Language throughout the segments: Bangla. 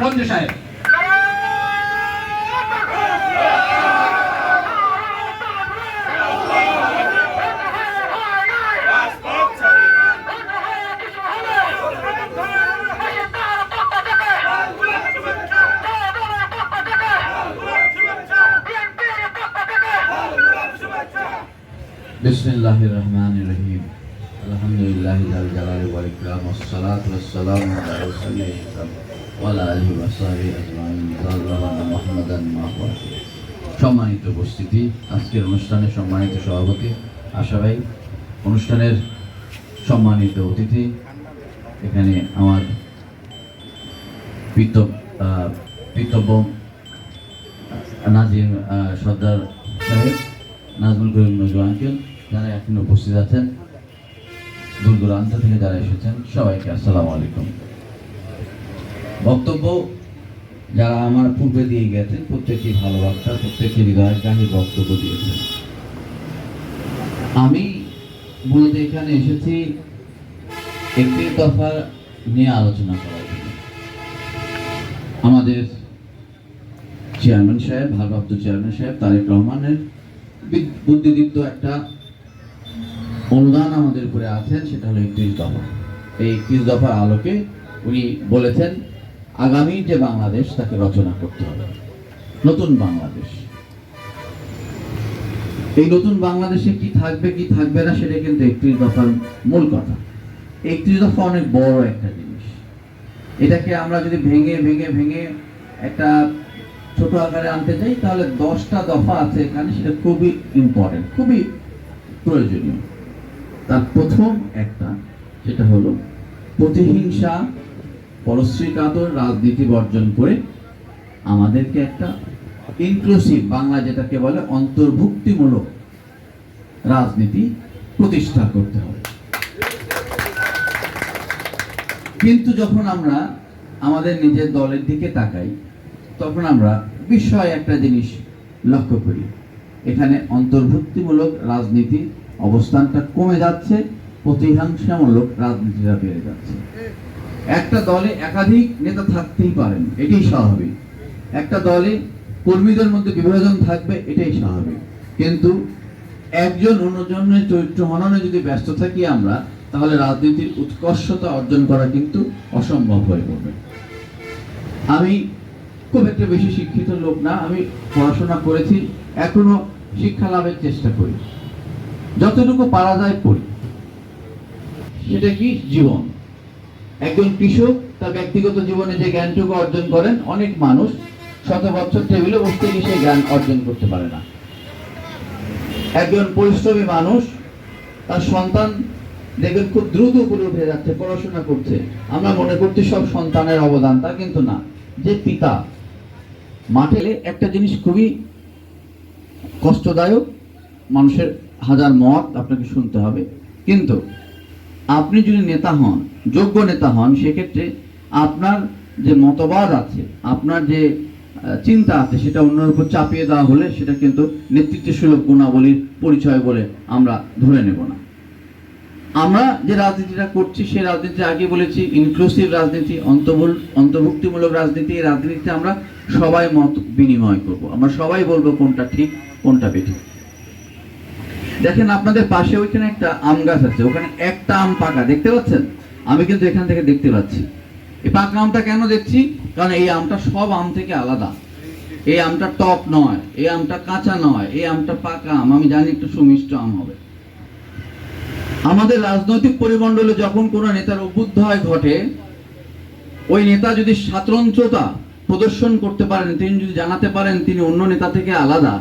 রঞ্জু সাহেব بسم الله الرحمن الرحيم الحمد لله ذا الجلال والإكرام والصلاة والسلام على رسول الله আজমাইন। সম্মানিত উপস্থিতি, আজকের অনুষ্ঠানে সম্মানিত সভাপতি আশা ভাই, অনুষ্ঠানের সম্মানিত অতিথি, এখানে আমার নাজিম সর্দার সাহেব, নাজমুল করিম নজু আঙ্কেল, যারা এখন উপস্থিত আছেন দূর দূরান্ত থেকে যারা এসেছেন, সবাইকে আসসালামু আলাইকুম। বক্তব্য যারা আমার পূর্বে দিয়ে গেছেন প্রত্যেকটি ভালোবাসা, প্রত্যেকটি হৃদয়ের গাহি বক্তব্য দিয়েছেন। আমি মূলত এখানে এসেছি একটি দফা নিয়ে আলোচনা করার জন্য। আমাদের চেয়ারম্যান সাহেব, ভারপ্রাপ্ত চেয়ারম্যান সাহেব তারেক রহমানের বুদ্ধিদীপ্ত একটা অনুদান আমাদের উপরে আছেন, সেটা হলো একত্রিশ দফা। এই একত্রিশ দফার আলোকে উনি বলেছেন আগামী যে বাংলাদেশ, তাকে রচনা করতে হবে। নতুন বাংলাদেশ। এই নতুন বাংলাদেশে কি থাকবে কি থাকবে না, সেটা কিন্তু একত্রিশ দফার মূল কথা। একত্রিশ দফা অনেক বড় একটা জিনিস। এটাকে আমরা যদি ভেঙে ভেঙে ভেঙে একটা ছোট আকারে আনতে চাই, তাহলে দশটা দফা আছে এখানে, সেটা খুবই ইম্পর্টেন্ট খুবই প্রয়োজনীয়। তার প্রথম একটা, সেটা হলো প্রতিহিংসা পরশ্রী কাতর রাজনীতি বর্জন করে আমাদেরকে একটা ইনক্লুসিভ বাংলা যেটাকে বলে অন্তর্ভুক্তিমূলক রাজনীতি প্রতিষ্ঠা করতে হবে। কিন্তু যখন আমরা আমাদের নিজের দলের দিকে তাকাই, তখন আমরা বিস্ময় একটা জিনিস লক্ষ্য করি। এখানে অন্তর্ভুক্তিমূলক রাজনীতি অবস্থানটা কমে যাচ্ছে প্রতিহিংসামূলক রাজনীতিটা বেড়ে যাচ্ছে। একটা দলে একাধিক নেতা থাকতেই পারেন, এটাই স্বাভাবিক। একটা দলে কর্মীদের মধ্যে বিভাজন থাকবে, এটাই স্বাভাবিক। কিন্তু একজন অন্যজনের চরিত্র হননে যদি ব্যস্ত থাকি আমরা, তাহলে রাজনীতির উৎকর্ষতা অর্জন করা কিন্তু অসম্ভব হয়ে পড়বে। আমি খুব একটা বেশি শিক্ষিত লোক না, আমি পড়াশোনা করেছি, এখনও শিক্ষা লাভের চেষ্টা করি। যতটুকু পারা যায় পড়ি। সেটা কি? জীবন। একজন কৃষক তার ব্যক্তিগত জীবনে যে জ্ঞানটুকু অর্জন করেন, অনেক মানুষ শত বছর টেবিলে বসতে গিয়ে সেই জ্ঞান অর্জন করতে পারে না। একজন পরিশ্রমী মানুষ, তার সন্তান দেখবেন খুব দ্রুত উপরে উঠে যাচ্ছে, পড়াশোনা করছে। আমরা মনে করছি সব সন্তানের অবদান, তা কিন্তু না। যে পিতা মাঠে একটা জিনিস খুবই কষ্টদায়ক, মানুষের হাজার মত আপনাকে শুনতে হবে। কিন্তু আপনি যদি নেতা হন, যোগ্য নেতা হন, সেক্ষেত্রে আপনার যে মতবাদ আছে, আপনার যে চিন্তা আছে, সেটা অন্যের উপর চাপিয়ে দেওয়া হলে সেটা কিন্তু নেতৃত্বসুলভ গুণাবলীর পরিচয় বলে আমরা ধরে নেব না। আমরা যে রাজনীতিটা করছি, সেই রাজনীতি আগে বলেছি ইনক্লুসিভ রাজনীতি, অন্তর্ভুল, অন্তর্ভুক্তিমূলক রাজনীতি, এই রাজনীতিতে আমরা সবাই মত বিনিময় করব। আমরা সবাই বলব কোনটা ঠিক, কোনটা বেঠিক। দেখেন আপনাদের পাশে ওইখানে একটা আম গাছ আছে, ওখানে একটা আম পাকা, দেখতে পাচ্ছেন? আমি কিন্তু এখান থেকে দেখতে পাচ্ছি। এই পাকা আমটা কেন দেখছি? কারণ এই আমটা সব আম থেকে আলাদা। এই আমটা টক নয়, এই আমটা কাঁচা নয়, এই আমটা পাকা আম, আমি জানি একটু সুমিষ্ট আম হবে। আমাদের রাজনৈতিক পরিমণ্ডলে যখন কোনো নেতার অভ্যুদয় ঘটে, ওই নেতা যদি সাতরঞ্চতা প্রদর্শন করতে পারেন, তিনি যদি জানাতে পারেন তিনি অন্য নেতা থেকে আলাদা,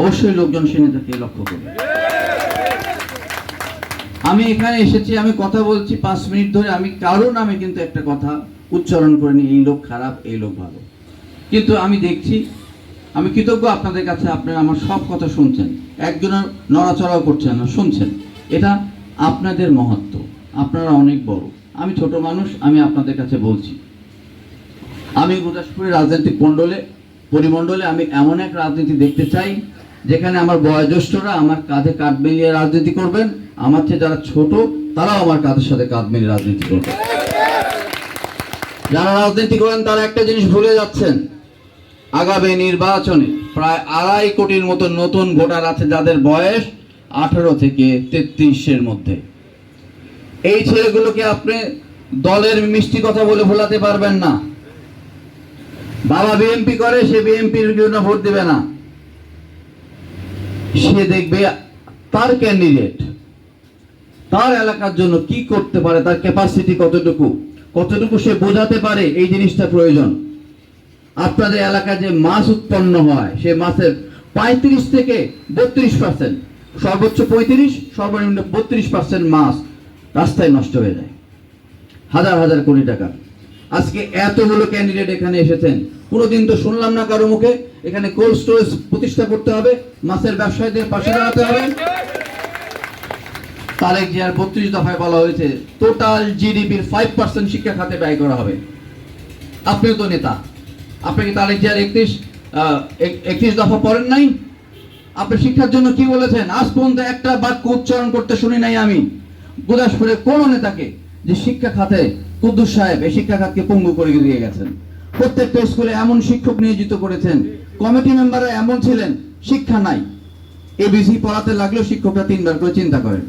অবশ্যই লোকজন সে নেতাকে লক্ষ্য করবে। আমি এখানে এসেছি, আমি কথা বলছি পাঁচ মিনিট ধরে, আমি কারও নামে কিন্তু একটা কথা উচ্চারণ করিনি, এই লোক খারাপ, এই লোক ভালো। কিন্তু আমি দেখছি, আমি কৃতজ্ঞ আপনাদের কাছে, আপনারা আমার সব কথা শুনছেন। একজনের নড়াচড়াও করছেন না, শুনছেন। এটা আপনাদের মহত্ব, আপনারা অনেক বড়। আমি ছোট মানুষ, আমি আপনাদের কাছে বলছি। আমি গুরদাসপুরের রাজনৈতিক মণ্ডলে, পরিমণ্ডলে আমি এমন এক রাজনীতি দেখতে চাই যেখানে আমার বয়োজ্যেষ্ঠরা আমার কাঁধে কাঁধ মিলিয়ে রাজনীতি করবেন, আমার চেয়ে যারা ছোট, তারাও আমার কাঁধের সাথে কাঁধ মিলিয়ে রাজনীতি করবে যারা রাজনীতি করেন, তারা একটা জিনিস ভুলে যাচ্ছেন। আগামী নির্বাচনে প্রায় আড়াই কোটির মতো নতুন ভোটার আছে যাদের বয়স আঠারো থেকে তেত্রিশের মধ্যে। এই ছেলেগুলোকে আপনি দলের মিষ্টি কথা বলে ভোলাতে পারবেন না। বাবা বিএমপি করে, সে বিএমপির জন্য ভোট দেবে না। সে দেখবে তার ক্যান্ডিডেট তার এলাকার জন্য কি করতে পারে, তার ক্যাপাসিটি কতটুকু কতটুকু সে বোঝাতে পারে এই জিনিসটা প্রয়োজন। আপনাদের এলাকায় যে মাছ উৎপন্ন হয়, সে মাছের পঁয়ত্রিশ থেকে বত্রিশ পার্সেন্ট সর্বোচ্চ পঁয়ত্রিশ, সর্বনিম্ন বত্রিশ পার্সেন্ট মাছ রাস্তায় নষ্ট হয়ে যায়। হাজার হাজার কোটি টাকা। আজকে এতগুলো ক্যান্ডিডেট এখানে এসেছেন। কোনোদিন তো শুনলাম না কারও মুখে। এখানে কোল্ড স্টোরেজ প্রতিষ্ঠা করতে হবে, মাছের ব্যবসায়ীদের পাশে দাঁড়াতে হবে। তারেক জিয়ার বত্রিশ দফায় বলা হয়েছে টোটাল জিডিপির ফাইভ পার্সেন্ট শিক্ষা খাতে ব্যয় করা হবে। আপনিও তো নেতা। আপনি কি তারেক জিয়ার একত্রিশ একত্রিশ দফা পড়েন নাই? আপনি শিক্ষার জন্য কি বলেছেন? আজ পর্যন্ত একটা বাক্য উচ্চারণ করতে শুনি নাই আমি। গুদাসপুরে কোন নেতাকে যে শিক্ষা খাতে কুদ্দুস সাহেব এই শিক্ষা খাতকে পঙ্গু করে দিয়ে গেছেন। প্রত্যেকটা স্কুলে এমন শিক্ষক নিয়োজিত করেছেন, কমিটি মেম্বাররা এমন ছিলেন, শিক্ষা নাই। এবিসি পড়াতে লাগলেও শিক্ষকরা তিনবার করে চিন্তা করেন।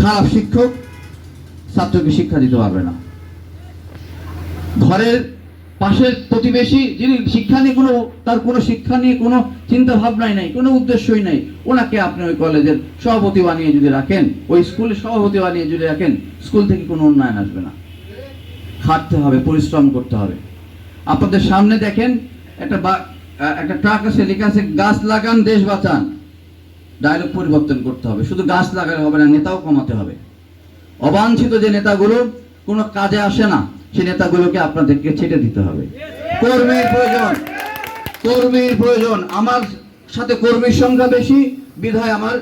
খারাপ শিক্ষক ছাত্রকে শিক্ষা দিতে পারবে না। ঘরের পাশের প্রতিবেশী যিনি শিক্ষা নিয়ে কোনো, তার কোনো শিক্ষা নিয়ে কোনো চিন্তা ভাবনাই নাই, কোনো উদ্দেশ্যই নাই, ওনাকে আপনি ওই কলেজের সভাপতি বানিয়ে যদি রাখেন, ওই স্কুলের সভাপতি বানিয়ে যদি রাখেন, স্কুল থেকে কোনো উন্নয়ন আসবে না। খাটতে হবে, পরিশ্রম করতে হবে। আপনাদের সামনে দেখেন, একটা একটা ট্রাক আছে, লেখা আছে, গাছ লাগান, দেশ বাঁচান। ডায়লগ পরিবর্তন করতে হবে। শুধু গাছ লাগালে হবে না, নেতাও কমাতে হবে। অবাঞ্ছিত যে নেতাগুলো, কোনো কাজে আসে না। সে নেতাগুলোকে আপনাদেরকে ছেটে দিতে হবে। কর্মীর প্রয়োজন কর্মীর প্রয়োজন। আমার সাথে কর্মীর সংখ্যা বেশি, বিধায় আমার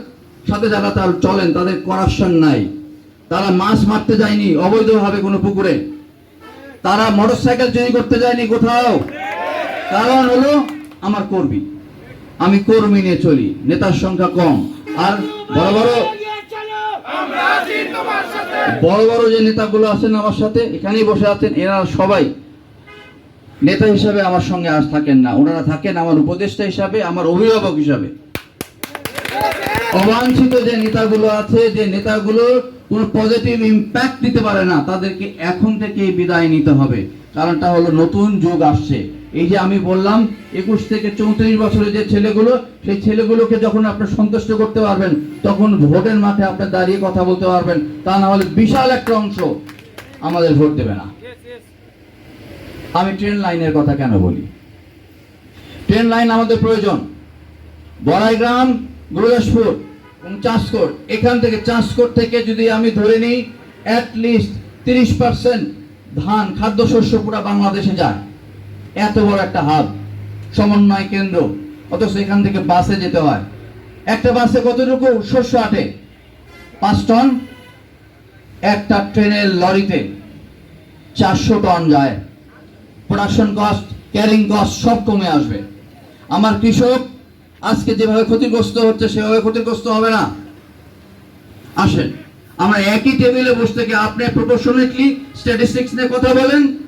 সাথে যারা তার চলেন, তাদের করাপশন নাই। তারা মাছ মারতে যায়নি, অবৈধভাবে কোনো পুকুরে। তারা মোটর সাইকেল চুরি করতে যায়নি কোথাও। কারণ হলো আমার কর্মী। আমি কর্মী নিয়ে চলি, নেতার সংখ্যা কম। আর বড় বড় বড় বড় যে নেতাগুলো আছেন আমার সাথে, এখানেই বসে আছেন, এরা সবাই নেতা হিসাবে আমার সঙ্গে আজ থাকেন না। ওনারা থাকেন আমার উপদেষ্টা হিসাবে, আমার অভিভাবক হিসাবে। অবাঞ্ছিত যে নেতাগুলো আছে, যে নেতাগুলো কোনো পজিটিভ ইম্প্যাক্ট দিতে পারে না, তাদেরকে এখন থেকেই বিদায় নিতে হবে। কারণটা হলো নতুন যুগ আসছে। এই যে আমি বললাম, একুশ থেকে চৌত্রিশ বছরের যে ছেলেগুলো, সেই ছেলেগুলোকে যখন আপনি সন্তুষ্ট করতে পারবেন, তখন ভোটের মাঠে আপনি দাঁড়িয়ে কথা বলতে পারবেন। তা না হলে বিশাল একটা অংশ আমাদের ভোট দেবে না। আমি ট্রেন লাইনের কথা কেন বলি? ট্রেন লাইন আমাদের প্রয়োজন। বড়াইগ্রাম, গুরুদাসপুর এবং চাষকোট, এখান থেকে চাষকোট থেকে যদি আমি ধরে নিই অ্যাটলিস্ট তিরিশ পার্সেন্ট ধান, খাদ্যশস্য পুরো বাংলাদেশে যায়। এত বড় একটা হাব, সমন্বয় কেন্দ্র, অথচ এখান থেকে বাসে যেতে হয়। একটা বাসে কতটুকু? শস্য আটে। পাঁচ টন। একটা ট্রেনের লরিতে চারশো টন যায়। প্রোডাকশন কস্ট ক্যারিং কস্ট সব কমে আসবে। আমার কৃষক আজকে যেভাবে ক্ষতিগ্রস্ত হচ্ছে, সেভাবে ক্ষতিগ্রস্ত হবে না। আসেন, আমরা একই টেবিলে বসে থেকে আপনি প্রপোর্শনেটলি স্ট্যাটিস্টিক্স নিয়ে কথা বলেন।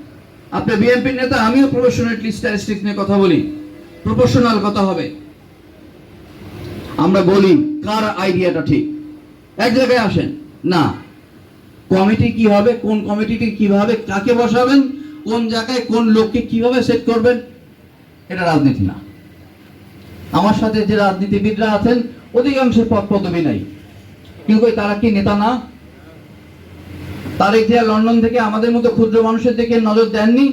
আপনি বিএনপি নেতা, আমিও প্রপোর্শনেটলি স্ট্যাটিস্টিক্স নিয়ে কথা বলি। প্রপোর্শনাল কথা হবে। আমরা বলি কার আইডিয়াটা ঠিক। এক জায়গায় আসেন, না কমিটি কি হবে, কোন কমিটিটি কীভাবে, কাকে বসাবেন, কোন জায়গায় কোন লোককে কীভাবে সেট করবেন, এটা রাজনীতি না। আমার সাথে যে রাজনীতিবিদরা আছেন, অধিকাংশের পদ পদবি নাই। কিন্তু তারা কি নেতা না? তারেক জিয়া লন্ডন থেকে আমাদের মতো ক্ষুদ্র মানুষের দিকে নজর দেননি?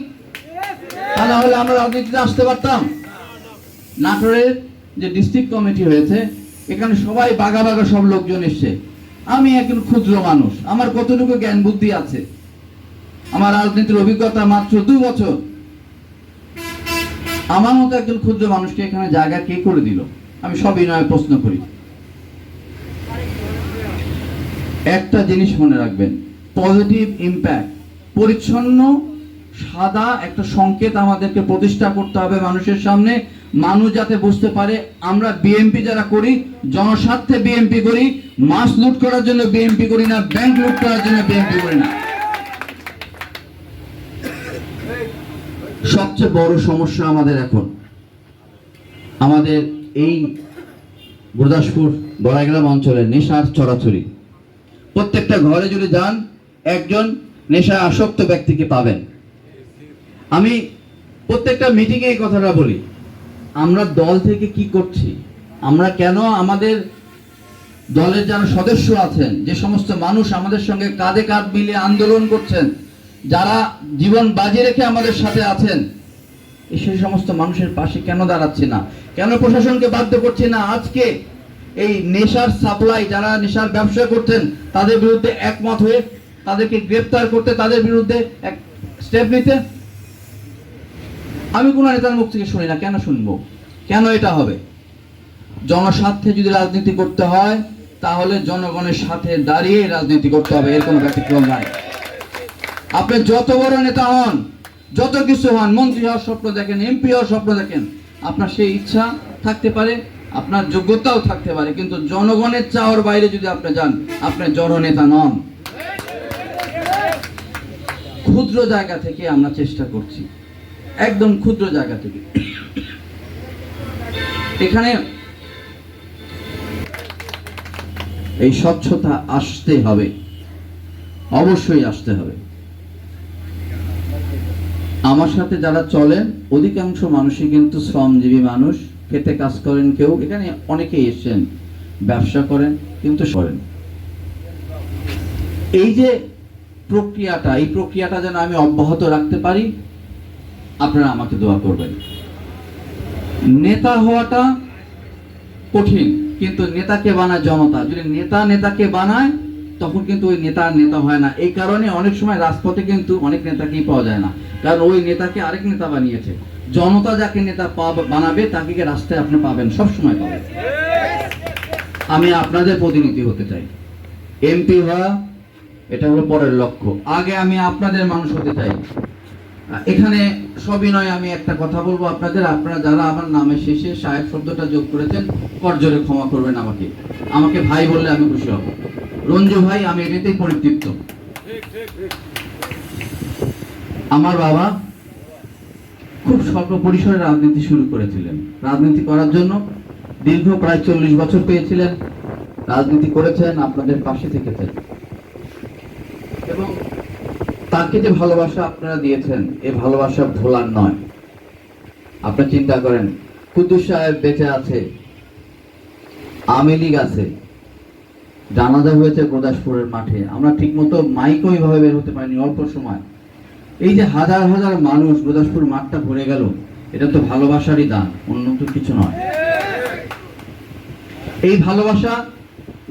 তা না হলে আমরা রাজনীতিতে আসতে পারতাম। নাটোরের যে ডিস্ট্রিক্ট কমিটি হয়েছে, এখানে সবাই বাঘা বাঘা সব লোকজন এসছে। আমি একজন ক্ষুদ্র মানুষ, আমার কতটুকু জ্ঞান বুদ্ধি আছে? আমার রাজনীতির অভিজ্ঞতা মাত্র দু বছর। আমার মতো একজন ক্ষুদ্র মানুষকে এখানে জায়গা কে করে দিল? আমি সব বিনয় প্রশ্ন করি। একটা জিনিস মনে রাখবেন পজিটিভ ইম্প্যাক্ট পরিচ্ছন্ন, সাদা একটা সংকেত আমাদেরকে প্রতিষ্ঠা করতে হবে মানুষের সামনে। মানুষ যাতে বুঝতে পারে, আমরা বিএমপি যারা করি, জনস্বার্থে বিএমপি করি, মাছ লুট করার জন্য বিএমপি করি না ব্যাংক লুট করার জন্য বিএমপি করি না। সবচেয়ে বড় সমস্যা আমাদের এখন। আমাদের এই গুরদাসপুর বড়াইগ্রাম অঞ্চলে নেশার চড়াচড়ি। প্রত্যেকটা ঘরে যদি যান একজন নেশা আসক্ত ব্যক্তিকে পাবেন। আমি প্রত্যেকটা মিটিংয়ে এই কথাটা বলি, আমরা দল থেকে কি করছি? আমরা কেন আমাদের দলের যারা সদস্য আছেন, যে সমস্ত মানুষ আমাদের সঙ্গে কাঁধে কাঁধ মিলিয়ে আন্দোলন করছেন, যারা জীবন বাজি রেখে আমাদের সাথে আছেন সেই সমস্ত মানুষের পাশে কেন দাঁড়াচ্ছি না? কেন প্রশাসনকে বাধ্য করছি না? আজকে এই নেশার সাপ্লাই যারা নেশার ব্যবসা করছেন, তাদের বিরুদ্ধে একমত হয়ে তাদেরকে গ্রেপ্তার করতে তাদের বিরুদ্ধে এক স্টেপ নিতে। আমি কোনো নেতার মুখ থেকে শুনি না, কেন শুনব? কেন এটা হবে? জনস্বার্থে যদি রাজনীতি করতে হয়, তাহলে জনগণের সাথে দাঁড়িয়ে রাজনীতি করতে হবে, এর কোনো ব্যতিক্রম নাই। আপনি যত বড় নেতা হন, যত কিছু হন, মন্ত্রী হওয়ার স্বপ্ন দেখেন এমপি হওয়ার স্বপ্ন দেখেন, আপনার সেই ইচ্ছা থাকতে পারে, আপনার যোগ্যতাও থাকতে পারে, কিন্তু জনগণের চাওয়ার বাইরে যদি আপনি যান, আপনি জননেতা নন। ক্ষুদ্র জায়গা থেকে আমরা চেষ্টা করছি। একদম ক্ষুদ্র জায়গা থেকে। এখানে এই স্বচ্ছতা আসতে হবে। অবশ্যই আসতে হবে। আমার সাথে যারা চলেন, অধিকাংশ মানুষই কিন্তু শ্রমজীবী মানুষ। খেতে কাজ করেন কেউ। এখানে অনেকেই এসেছেন, ব্যবসা করেন, কিন্তু করেন। এই যে প্রক্রিয়াটা, এই প্রক্রিয়াটা যেন আমি অব্যাহত রাখতে পারি, আপনারা আমাকে দোয়া করবেন। নেতা হওয়াটা কঠিন, কিন্তু নেতাকে বানায় জনতা। যদি নেতা নেতাকে বানায়, তখন কিন্তু ওই নেতা নেতা হয় না। এই কারণে অনেক সময় রাজপথে কিন্তু অনেক নেতাকেই পাওয়া যায় না। কারণ ওই নেতাকে আরেক নেতা বানিয়েছে। জনতা যাকে নেতা বানাবে, তাকে রাস্তায় আপনি পাবেন, সব সময় পাবেন। আমি আপনাদের প্রতিনিধি হতে চাই। এমপি হওয়া এটা হলো পরের লক্ষ্য। আগে আমি আপনাদের মানুষ হতে চাই। এখানে সবিনয় আমি একটা কথা বলব আপনাদের। আপনারা যারা আমার নামের শেষে সাহেব শব্দটা যোগ করেছেন, করজোরে ক্ষমা করবেন আমাকে। আমাকে ভাই বললে আমি খুশি হব। রঞ্জু ভাই, আমি এটাতেই পরিতৃপ্ত। আমার বাবা খুব স্বল্প পরিসরে রাজনীতি শুরু করেছিলেন। রাজনীতি করার জন্য দীর্ঘ প্রায় চল্লিশ বছর পেয়েছিলেন। রাজনীতি করেছেন, আপনাদের পাশে থেকেছেন। তাকে যে ভালোবাসা আপনারা দিয়েছেন এই ভালোবাসা ভোলার নয়। আপনি চিন্তা করেন কুদ্দুস সাহেব বেঁচে আছে, আওয়ামী লীগ আছে, জানাজা হয়েছে গোদাসপুরের মাঠে, আমরা ঠিকমতো মাইকও এইভাবে বের হতে পারিনি অল্প সময়। এই যে হাজার হাজার মানুষ গোদাসপুর মাঠটা ভরে গেল, এটা তো ভালোবাসারই দান, অন্য তো কিছু নয়। এই ভালোবাসা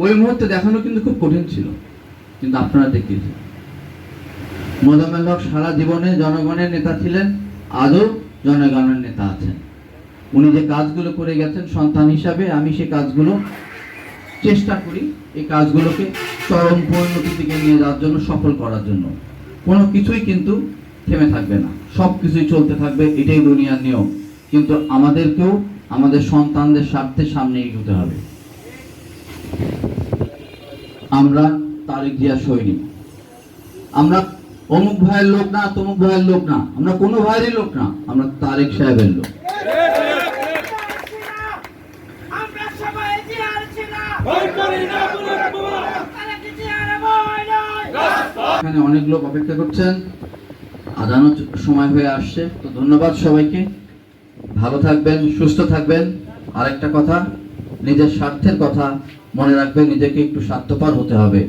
ওই মুহূর্তে দেখানো কিন্তু খুব কঠিন ছিল, কিন্তু আপনারা দেখিয়েছেন। মোজাম্মেল সারা জীবনে জনগণের নেতা ছিলেন, আজও জনগণের নেতা আছেন। উনি যে কাজগুলো করে গেছেন সন্তান হিসাবে, আমি সেই কাজগুলো চেষ্টা করি এই কাজগুলোকে চরম পরিণতির দিকে নিয়ে যাওয়ার জন্য, সফল করার জন্য। কোনো কিছুই কিন্তু থেমে থাকবে না। সব কিছুই চলতে থাকবে, এটাই দুনিয়ার নিয়ম। কিন্তু আমাদেরকেও আমাদের সন্তানদের স্বার্থে সামনে এগোতে হবে। আমরা তারেক জিয়া সৈনিক। আমরা অমুক ভাইয়ের লোক না তমুক ভাইয়ের লোক না। আমরা কোনো ভাইয়েরই লোক না আমরা তারেক সাহেবের লোক। এখানে অনেক লোক অপেক্ষা করছেন। আজানো সময় হয়ে আসছে। তো ধন্যবাদ সবাইকে। ভালো থাকবেন সুস্থ থাকবেন। আরেকটা কথা নিজের স্বার্থের কথা মনে রাখবেন। নিজেকে একটু স্বার্থপর হতে হবে।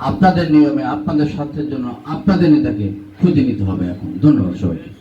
আপনাদের নিয়মে আপনাদের স্বার্থের জন্য আপনাদের নেতাকে খুঁজে নিতে হবে এখন। ধন্যবাদ সবাইকে।